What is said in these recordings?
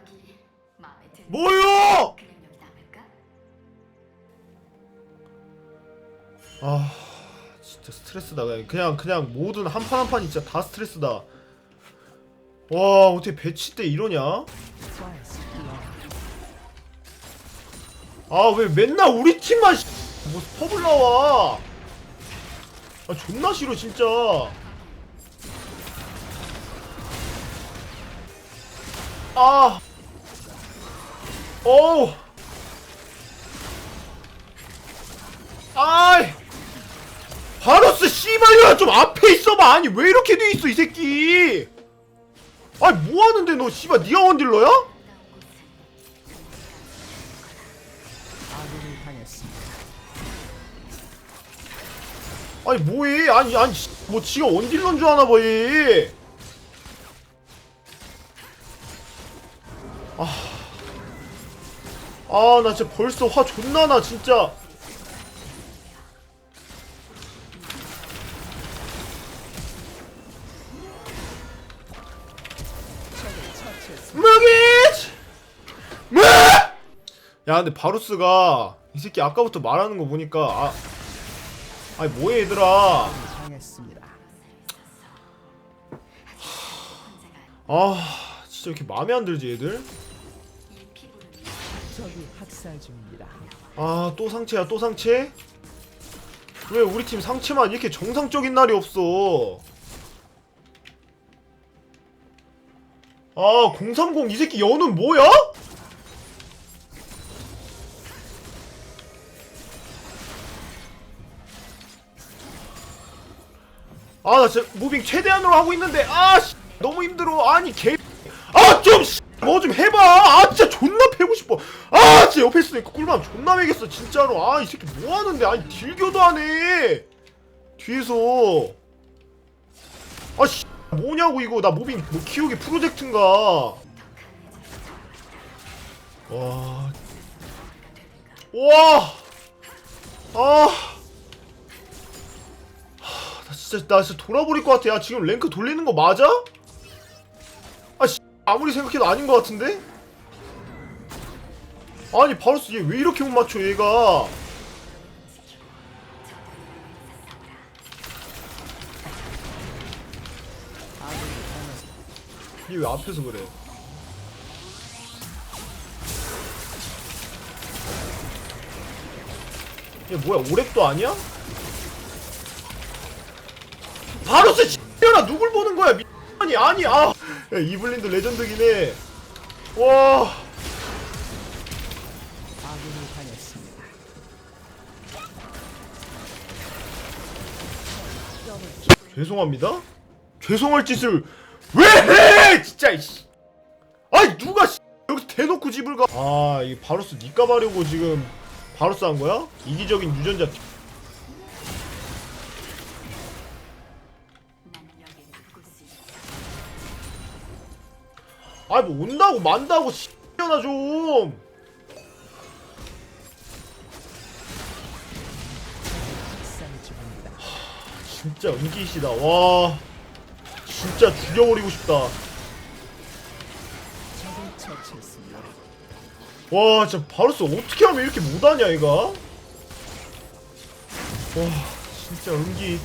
여기 마음에 드는 뭐요? 그냥 여기 남을까? 아 진짜 스트레스다. 그냥 그냥, 그냥 모든 한 판 한 판이 진짜 다 스트레스다. 와 어떻게 배치 때 이러냐? 아 왜 맨날 우리 팀만 씨, 뭐 퍼블 나와? 아 존나 싫어 진짜. 아 어우. 아이. 바로스 씨발려라 좀 앞에 있어봐. 아니 왜 이렇게 돼 있어 이 새끼? 아니 뭐 하는데 너 씨발 니가 원딜러야? 아니 뭐해? 아니 아니 씨, 뭐 지가 원딜러인 줄 아나 봐얘 아 나 진짜 벌써 화 존나 나 진짜 무! 야 근데 바루스가 이 새끼 아까부터 말하는 거 보니까 아 아니 뭐해 얘들아. 아 진짜 이렇게 마음에 안 들지 얘들 적이 학살 중입니다. 아 또 상체야 또 상체? 왜 우리 팀 상체만 이렇게 정상적인 날이 없어 아 030 이 새끼 연은 뭐야? 아 나 진짜 무빙 최대한으로 하고 있는데 아 씨, 너무 힘들어 아니 개 아 좀 뭐 좀 해봐. 아 진짜 존나 패고 싶어. 아 진짜 옆에 있으니까 꿀밤 존나 매겠어 진짜로. 아 이 새끼 뭐 하는데? 아니 딜교도 안해. 뒤에서. 아씨 뭐냐고 이거. 나 무빙 뭐 키우기 프로젝트인가. 와. 와! 아! 하, 나 진짜 나 진짜 돌아버릴 것 같아. 야 지금 랭크 돌리는 거 맞아? 아 씨, 아무리 생각해도 아닌 것 같은데? 아니 바로스 얘 왜 이렇게 못 맞춰 얘가? 얘 왜 앞에서 그래? 얘 뭐야 오랩도 아니야? 바로스 씨X나 누굴 보는 거야 미 아니 아니 아 야, 이블린도 레전드긴 해와. 아군이 당했습니다. 죄송합니다? 죄송할 짓을 왜 해? 진짜 이씨. 아니 누가 씨 여기서 대놓고 집을 가 아 이 바로스 니까 바려고 지금 바로스 한 거야? 이기적인 유전자 아이 뭐 온다고 만다고 씨년아 좀. 진짜 은기시다 와 진짜 죽여버리고 싶다. 와 진짜 바로스 어떻게 하면 이렇게 못하냐 얘가 와 진짜 은기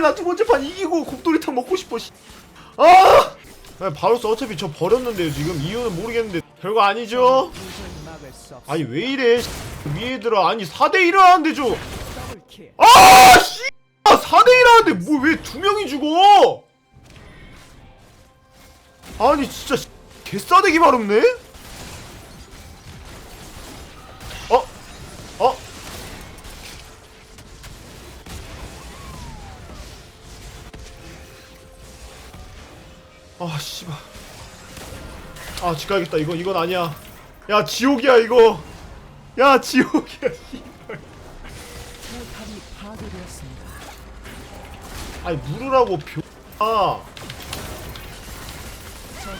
나 두 번째 판 이기고 곱돌이탕 먹고 싶어 씨. 아 야, 바로스 어차피 저 버렸는데요 지금 이유는 모르겠는데 별거 아니죠? 아니 왜 이래 위에 들어 아니 4대1을 하는데 좀 더블킬. 아, 씨! 아, 4대1 하는데 뭐 왜 두 명이 죽어? 아니, 진짜 씨, 개싸대기 마렵네? 어? 어? 아, 집 가야겠다. 이거, 이건 아니야. 야, 지옥이야, 이거. 야, 지옥이야, 씨. 포탑이 파괴되었습니다. 아니 물으라고 뷰아 적을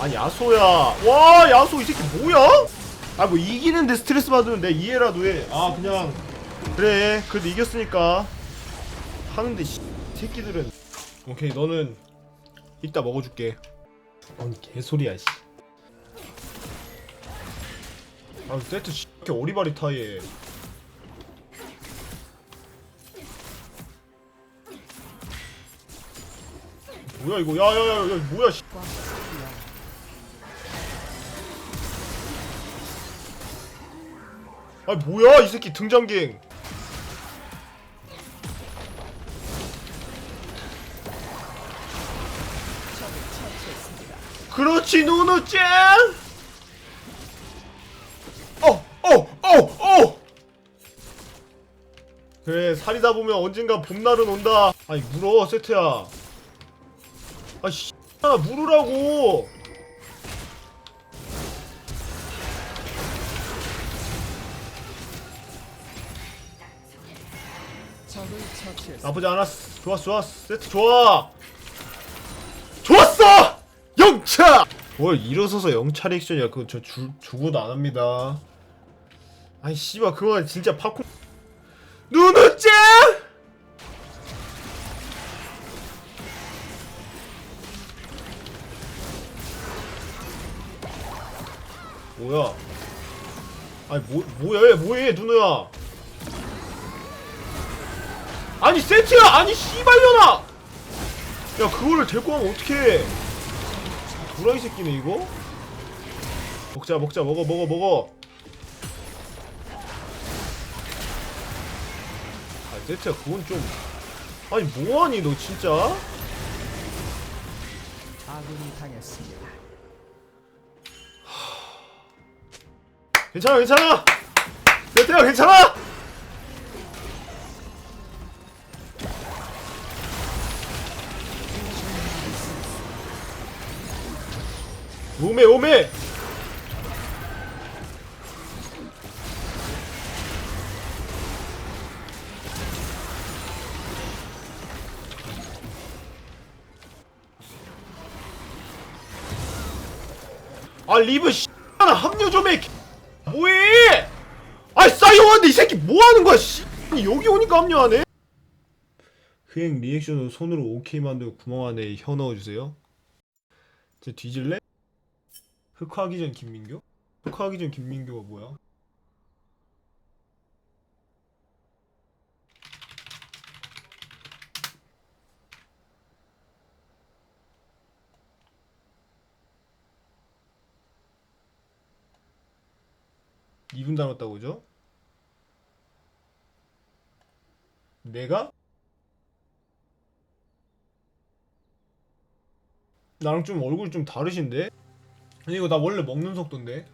아니 야소야 와 야소 이 새끼 뭐야? 아 뭐 이기는데 스트레스 받으면 내 이해라도 해 아 그냥 그래 그래도 이겼으니까 하는데 씨, 새끼들은 오케이 너는 이따 먹어줄게 뭔 개소리야 씨. 아 세트 씨, 이렇게 오리바리타에 뭐야 이거 야야야야 뭐야 씨. 아 뭐야 이 새끼 등장갱 그렇지 노노짱 어어어어! 그래 살이다 보면 언젠가 봄날은 온다. 아니 물어 세트야. 아씨 물으라고! 적을 처치했습니다. 나쁘지 않았어. 좋았어 좋았어. 세트 좋아 영차! 뭘 일어서서 영차 리액션이야. 그거 저 주, 죽어도 안 합니다. 아이 씨발 그건 진짜 팝콘. 누누짱 뭐야? 아니 뭐, 뭐야 얘 뭐해 누누야? 아니 세트야! 아니 씨발려나 야 그거를 데리고 가면 어떡해 구라이 새끼네 이거? 먹자 먹자 먹어 먹어 먹어. 아 세트야 그건 좀 아니 뭐하니 너 진짜? 아군이 당했습니다. 괜찮아 괜찮아! 세트야 괜찮아 오메 오메! 아 리브 씨 합류 좀해. 뭐해? 아 싸이오한데 이 새끼 뭐하는 거야 씨? 여기 오니까 합류하네. 흐행 리액션으로 손으로 오케이 만들고 구멍 안에 혀 넣어주세요. 쟤 뒤질래? 흑화하기 전 김민교? 흑화하기 전 김민교가 뭐야? 이분 닮았다고 그죠? 내가? 나랑 좀 얼굴이 좀 다르신데? 아니 이거 나 원래 먹는 속도인데.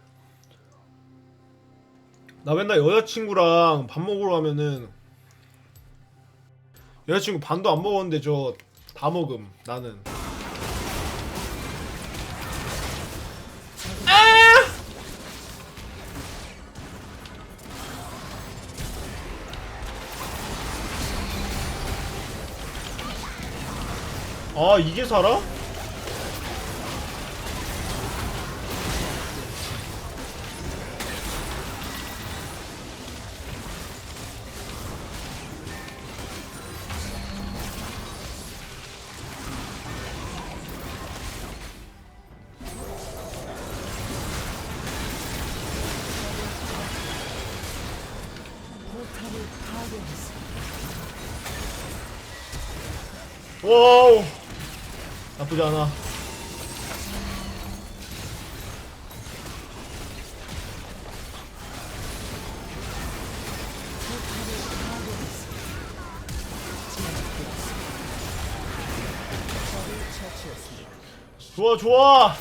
나 맨날 여자친구랑 밥 먹으러 가면은 여자친구 반도 안 먹었는데 저 다 먹음 나는. 아! 이게 살아? 와우. 나쁘지 않아. 좋아 좋아.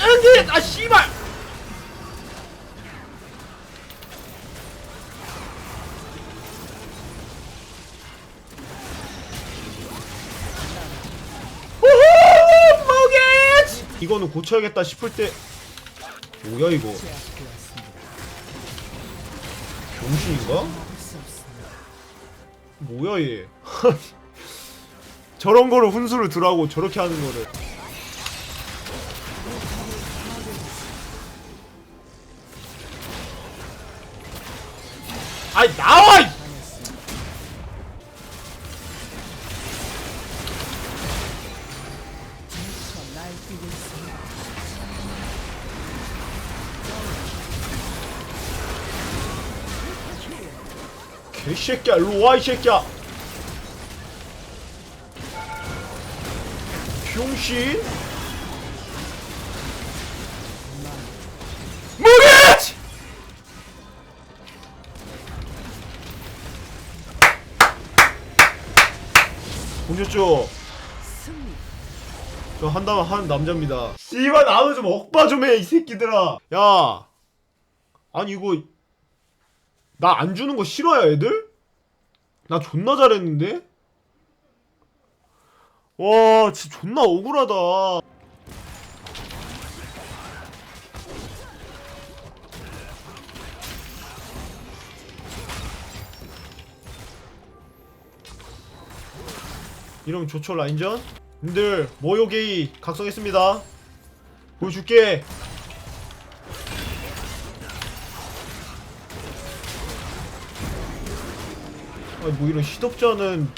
엔디 아 씨발 이거는 고쳐야겠다 싶을 때 뭐야 이거. 병신인가? 뭐야 얘 저런 거를 훈수를 두라고 저렇게 하는 거를 아이 나와 개새끼야 일로 와이 새끼야 병신 무게치 보셨죠? 저 한다면 하는 남자입니다. 씨발 나도 좀 억바 좀 해 이 새끼들아. 야, 아니 이거 나 안 주는 거 싫어요 애들? 나 존나 잘했는데? 와, 진짜 존나 억울하다. 이러면 좋죠 라인전? 님들 모요게이 각성했습니다 보여줄게 아니 뭐 이런 시덥잖은.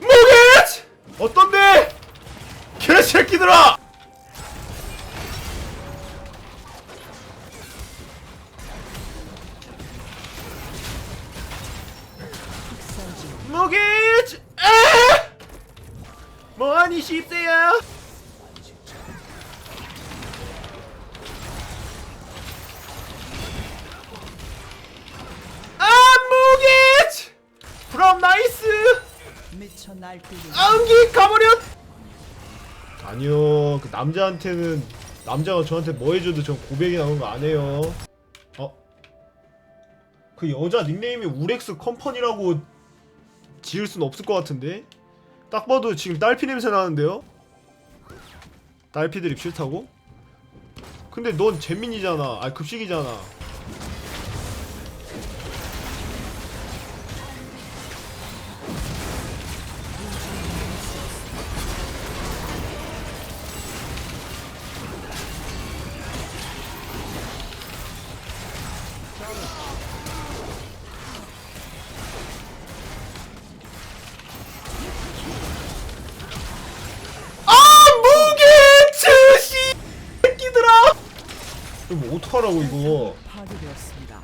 뭐겠 어떤데? 개새끼들아. 뭐겠 에 뭐하니 십세야 날뛰고 안기 가버렸 아니요 그 남자한테는 남자가 저한테 뭐 해줘도 전 고백이 나오는 거안 해요 어? 그 여자 닉네임이 우렉스 컴퍼니라고 지을 순 없을 것 같은데 딱 봐도 지금 딸피 냄새 나는데요? 딸피 드립 싫다고? 근데 넌 잼민이잖아 아 급식이잖아 아 어떡하라고 이거 파괴되었습니다.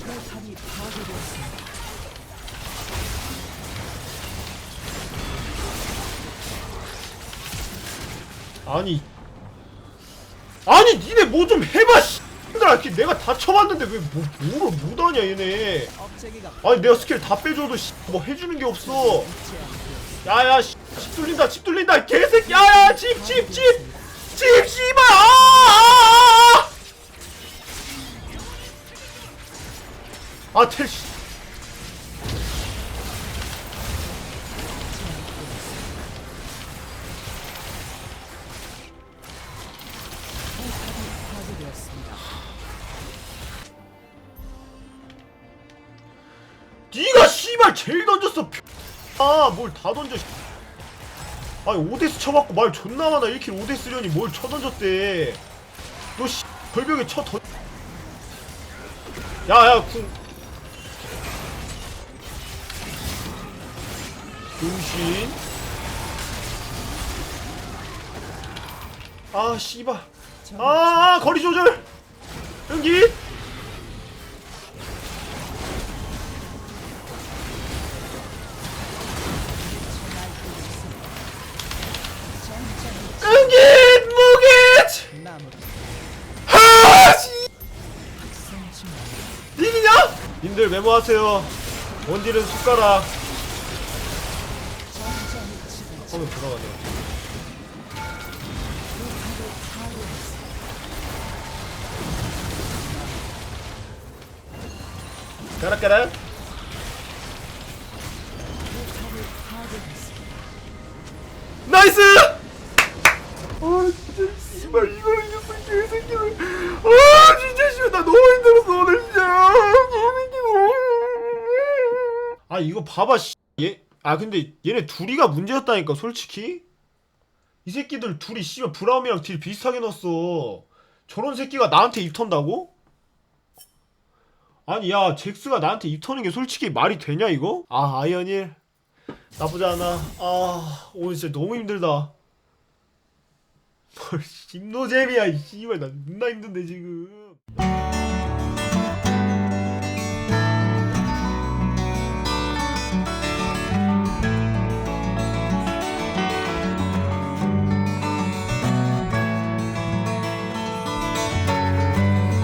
포탑이 파괴되었습니다. 아니 아니 니네 뭐 좀 해봐 씨들아 내가 다 쳐봤는데 왜 뭐, 뭐를 못하냐 얘네 아니 내가 스킬 다 빼줘도 씨, 뭐 해주는 게 없어. 야야 씨, 집 뚫린다 집 뚫린다 개새끼 야야 집집집 집 씨발 아 아아아 아텔 씨 파괴되었습니다. 네가 씨발 제일 던졌어 아 뭘 다 던져 씨. 아니 오데스 쳐갖고 말 존나 많아. 1킬 오데스려니 뭘 쳐던졌대. 너 씨, 걸벽에 쳐 던... 야야 궁. 병신. 아 씨발. 아 거리 조절. 연기 메모하세요. 원딜은 숟가락. 전장의 지배 화면 돌아가네. 까락까락. 나이스! 아 진짜 씨발 이걸 이겼어 개새끼들. 아 진짜 씨발 나 너무 힘들었어 오늘 진짜. 개새끼들. 아 이거 봐봐 씨. 얘 아 근데 얘네 둘이가 문제였다니까 솔직히? 이 새끼들 둘이 씨발 브라움이랑 딜 비슷하게 넣었어. 저런 새끼가 나한테 입 턴다고? 아니 야 잭스가 나한테 입 터는 게 솔직히 말이 되냐 이거? 아 아이언일 나쁘지 않아. 아 오늘 진짜 너무 힘들다. 뭘 심노잼이야 이 씨발. 나 존나 힘든데 지금